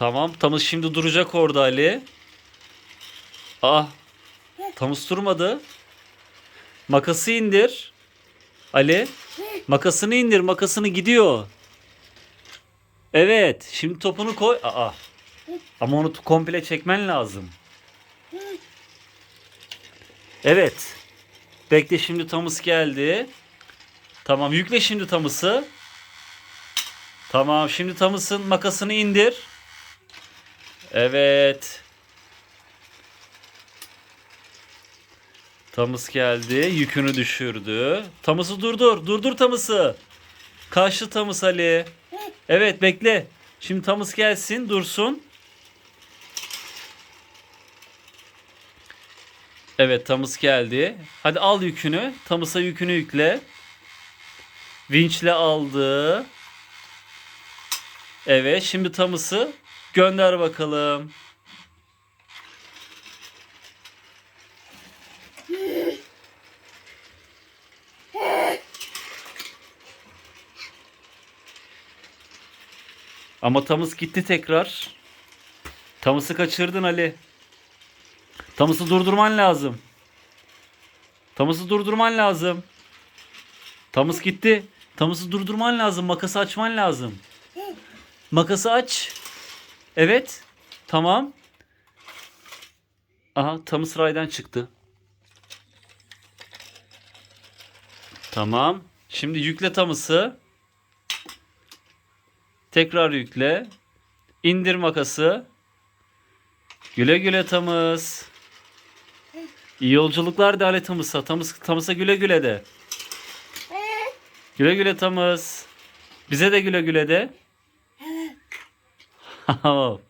Tamam. Tamız şimdi duracak orada Ali. Ah. Tamız durmadı. Makası indir. Ali. Makasını indir. Makasını gidiyor. Evet. Şimdi topunu koy. Aa. Ama onu komple çekmen lazım. Evet. Bekle şimdi Tamız geldi. Tamam yükle şimdi Tamız'ı. Tamam şimdi Tamız'ın makasını indir. Evet. Tamız geldi. Yükünü düşürdü. Tamız'ı durdur. Durdur Tamız'ı. Karşı Tamız Ali. Evet bekle. Şimdi Tamız gelsin dursun. Evet Tamız geldi. Hadi al yükünü. Tamız'a yükünü yükle. Vinçle aldı. Evet şimdi Tamız'ı gönder bakalım. Ama Tamız gitti tekrar. Tamız'ı kaçırdın Ali. Tamız'ı durdurman lazım. Tamız'ı durdurman lazım. Tamız gitti. Tamız'ı durdurman lazım. Makası açman lazım. Makası aç. Evet. Tamam. Aha Tamız raydan çıktı. Tamam. Şimdi yükle Tamız'ı. Tekrar yükle. İndir makası. Güle güle Tamız. İyi yolculuklar de Ali Tamız'a. Tamız, Tamız'a güle güle de. Güle güle Tamız. Bize de güle güle de. Evet.